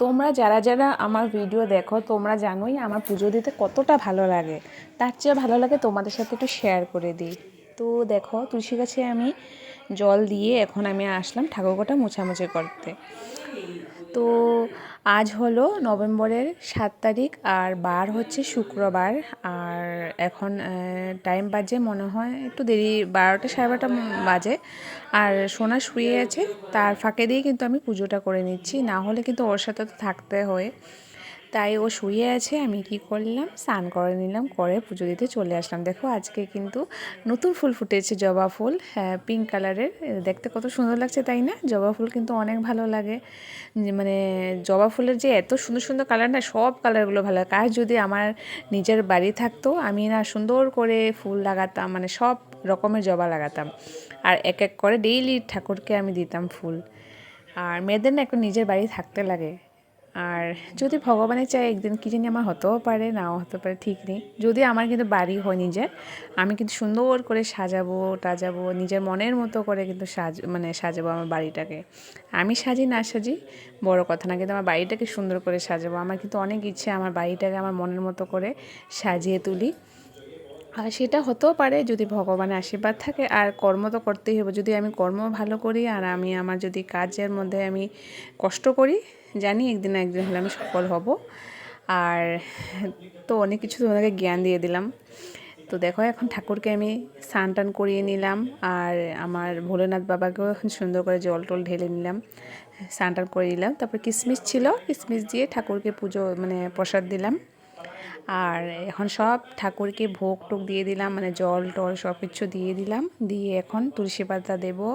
তোমরা যারা যারা আমার ভিডিও দেখো, তোমরা জানোই আমার পুজো দিতে কতটা ভালো লাগে। তার চেয়ে ভালো লাগে তোমাদের সাথে একটু শেয়ার করে দিই। তো দেখো তুলসী গাছে আমি জল দিয়ে এখন আমি আসলাম ঠাকুরঘরটা মোছামুছি করতে। তো আজ হলো নভেম্বরের সাত তারিখ আর বার হচ্ছে শুক্রবার আর এখন টাইম বাজে মনে হয় একটু দেরি, বারোটা সাড়ে বারোটা বাজে আর সোনা শুয়ে আছে, তার ফাঁকে দিয়ে কিন্তু আমি পুজোটা করে নিচ্ছি, না হলে কিন্তু ওর সাথে তো থাকতে হয়। তাই ও শুয়ে আছে, আমি কি করলাম? স্নান করে নিলাম, করে পুজো দিতে চলে আসলাম। দেখো আজকে কিন্তু নতুন ফুল ফুটেছে জবা ফুল হ্যাঁ পিঙ্ক কালারের দেখতে কত সুন্দর লাগছে তাই না? জবা ফুল কিন্তু অনেক ভালো লাগে। মানে জবা ফুলের যে এত সুন্দর সুন্দর কালার না, সব কালারগুলো ভালো লাগে। আর যদি আমার নিজের বাড়ি থাকতো, আমি না সুন্দর করে ফুল লাগাতাম মানে সব রকমের জবা লাগাতাম। আর এক এক করে ডেইলি ঠাকুরকে আমি দিতাম ফুল। আর মেয়েদের না একটু নিজের বাড়ি থাকতে লাগে। আর যদি ভগবানের চাই একদিন কী জানি আমার হতেও পারে, নাও হতে পারে, ঠিক নেই। যদি আমার কিন্তু বাড়ি হয় নিজের, আমি কিন্তু সুন্দর করে সাজাবো, টাজাবো, নিজের মনের মতো করে কিন্তু সাজ মানে সাজাবো আমার বাড়িটাকে। আমি সাজি, না সাজি, বড় কথা না, কিন্তু আমার বাড়িটাকে সুন্দর করে সাজাবো। আমার কিন্তু অনেক ইচ্ছে আমার বাড়িটাকে আমার মনের মতো করে সাজিয়ে তুলি। আর সেটা হতেও পারে যদি ভগবানের আশীর্বাদ থাকে, আর কর্ম তো করতেই হবে। যদি আমি কর্ম ভালো করি, আর আমি আমার যদি কাজের মধ্যে আমি কষ্ট করি জানি, একদিন না একদিন হলে আমি সফল হব। আর তো অনেক কিছু তোমাদেরকে জ্ঞান দিয়ে দিলাম। তো দেখো, এখন ঠাকুরকে আমি স্নান টান করিয়ে নিলাম আর আমার ভোলেনাথ বাবাকেও এখন সুন্দর করে জল টল ঢেলে নিলাম, স্নান টান করে নিলাম। তারপর কিশমিশ ছিল কিশমিশ দিয়ে ঠাকুরকে পুজো মানে প্রসাদ দিলাম। আর এখন সব ঠাকুরকে ভোগ টোক দিয়ে দিলাম মানে জল টল সব কিছু দিয়ে দিলাম। দিয়ে এখন তুলসী পাতা দেবো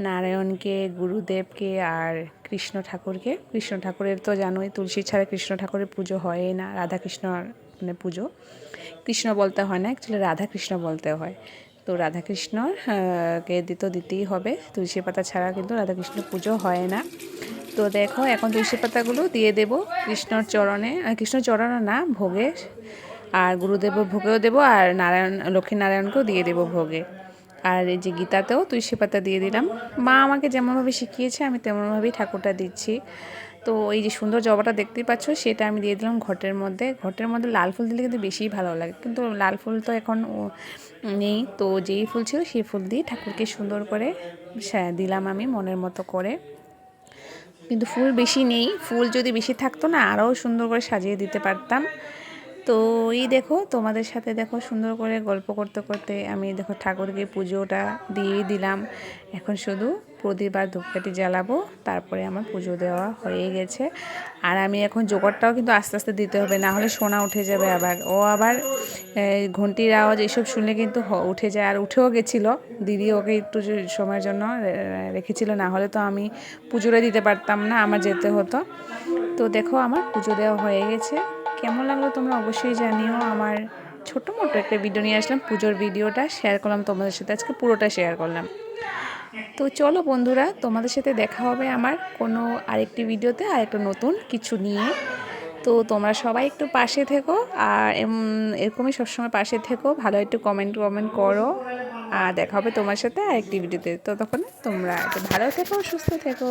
নারায়ণকে, গুরুদেবকে আর কৃষ্ণ ঠাকুরকে। কৃষ্ণ ঠাকুরের তো জানোই, তুলসী ছাড়া কৃষ্ণ ঠাকুরের পুজো হয় না, রাধাকৃষ্ণ মানে পুজো। কৃষ্ণ বলতে হয় না অ্যাকচুয়ালি রাধাকৃষ্ণ বলতে হয়। তো রাধাকৃষ্ণ কে দিতে দিতেই হবে। তুলসী পাতা ছাড়া কিন্তু রাধাকৃষ্ণ পুজো হয় না। তো দেখো, এখন তুলসী পাতাগুলো দিয়ে দেব কৃষ্ণর চরণে। কৃষ্ণ চরণে না, ভোগে। আর গুরুদেব ভোগেও দেবো, আর নারায়ণ, লক্ষ্মীনারায়ণকেও দিয়ে দেবো ভোগে। আর এই যে গীতাতেও তুলসী পাতা দিয়ে দিলাম। মা আমাকে যেমনভাবে শিখিয়েছে, আমি তেমনভাবেই ঠাকুরটা দিচ্ছি। তো এই যে সুন্দর জবাটা দেখতেই পাচ্ছ, সেটা আমি দিয়ে দিলাম ঘটের মধ্যে। ঘটের মধ্যে লাল ফুল দিলে কিন্তু বেশিই ভালো লাগে। কিন্তু লাল ফুল তো এখন নেই। তো যেই ফুল ছিল সেই ফুল দিয়ে ঠাকুরকে সুন্দর করে দিলাম আমি মনের মতো করে। কিন্তু ফুল বেশি নেই। ফুল যদি বেশি থাকতো না, আরও সুন্দর করে সাজিয়ে দিতে পারতাম। তো এই দেখো, তোমাদের সাথে দেখো সুন্দর করে গল্প করতে করতে আমি দেখো ঠাকুরকে পুজোটা দিয়ে দিলাম। এখন শুধু প্রদীপ আর ধূপকাঠি জ্বালাবো, তারপরে আমার পুজো দেওয়া হয়ে গেছে। আর আমি এখন জোগাড়টাও কিন্তু আস্তে আস্তে দিতে হবে, না হলে সোনা উঠে যাবে আবার। ও আবার ঘন্টির আওয়াজ এসব শুনে কিন্তু উঠে যায়। আর উঠেও গেছিল, দিদি ওকে একটু সময়ের জন্য রেখেছিল, না হলে তো আমি পুজোটা দিতে পারতাম না, আমার যেতে হতো। তো দেখো আমার পুজো দেওয়া হয়ে গেছে। কেমন লাগল তোমরা অবশ্যই জানিও। আমার ছোটো মোটো একটা ভিডিও নিয়ে আসলাম, পুজোর ভিডিওটা শেয়ার করলাম, তোমাদের সাথে আজকে পুরোটা শেয়ার করলাম। তো চলো বন্ধুরা, তোমাদের সাথে দেখা হবে আমার কোনো আরেকটি ভিডিওতে আর একটা নতুন কিছু নিয়ে। তো তোমরা সবাই একটু পাশে থেকো, আর এরকমই সবসময় পাশে থেকো, ভালো একটু কমেন্ট কমেন্ট করো, আর দেখা হবে তোমার সাথে আরেকটি ভিডিওতে তো। তখন তোমরা একটু ভালো থেকো, সুস্থ থেকো।